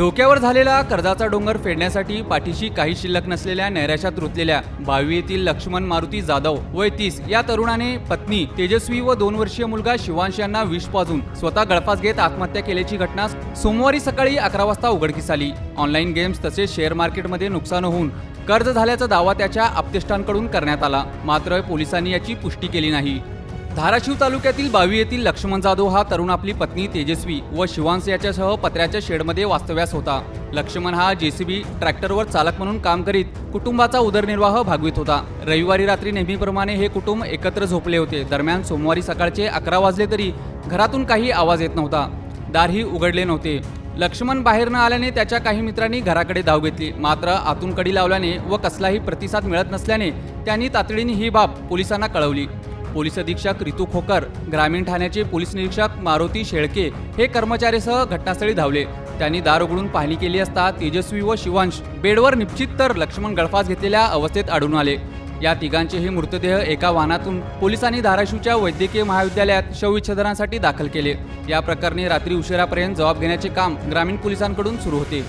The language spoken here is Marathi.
डोक्यावर झालेला कर्जाचा डोंगर फेडण्यासाठी पाठीशी काही शिल्लक नसलेल्या नैराश्यात रुतलेल्या बावी येथील लक्ष्मण मारुती जाधव वय तीस या तरुणाने पत्नी तेजस्वी व दोन वर्षीय मुलगा शिवांश यांना विष पाजून स्वतः गळफास घेत आत्महत्या केल्याची घटना सोमवारी सकाळी अकरा वाजता उघडकीस आली. ऑनलाईन गेम्स तसेच शेअर मार्केटमध्ये नुकसान होऊन कर्ज झाल्याचा दावा त्याच्या आप्तेष्टांकडून करण्यात आला. मात्र पोलिसांनी याची पुष्टी केली नाही. धाराशिव तालुक्यातील बावी येथील लक्ष्मण जाधव हा तरुण आपली पत्नी तेजस्वी व शिवांश याच्यासह पत्र्याच्या शेडमध्ये वास्तव्यास होता. लक्ष्मण हा जेसीबी ट्रॅक्टरवर चालक म्हणून काम करीत कुटुंबाचा उदरनिर्वाह भागवित होता. रविवारी रात्री नेहमीप्रमाणे हे कुटुंब एकत्र झोपले होते. दरम्यान सोमवारी सकाळचे अकरा वाजले तरी घरातून काही आवाज येत नव्हता. दारही उघडले नव्हते. लक्ष्मण बाहेर न आल्याने त्याच्या काही मित्रांनी घराकडे धाव घेतली. मात्र आतून कडी लावल्याने व कसलाही प्रतिसाद मिळत नसल्याने त्यांनी तातडीने ही बाब पोलिसांना कळवली. पोलीस अधीक्षक रितू खोकर ग्रामीण ठाण्याचे पोलीस निरीक्षक मारुती शेळके हे कर्मचाऱ्यासह घटनास्थळी धावले. त्यांनी दार उघडून पाहणी केली असता तेजस्वी व शिवांश बेडवर निश्चित तर लक्ष्मण गळफास घेतलेल्या अवस्थेत आढळून आले. या तिघांचेही मृतदेह एका वाहनातून पोलिसांनी धाराशिवच्या वैद्यकीय महाविद्यालयात शवविच्छेदनासाठी दाखल केले. या प्रकरणी रात्री उशिरापर्यंत जबाब घेण्याचे काम ग्रामीण पोलिसांकडून सुरू होते.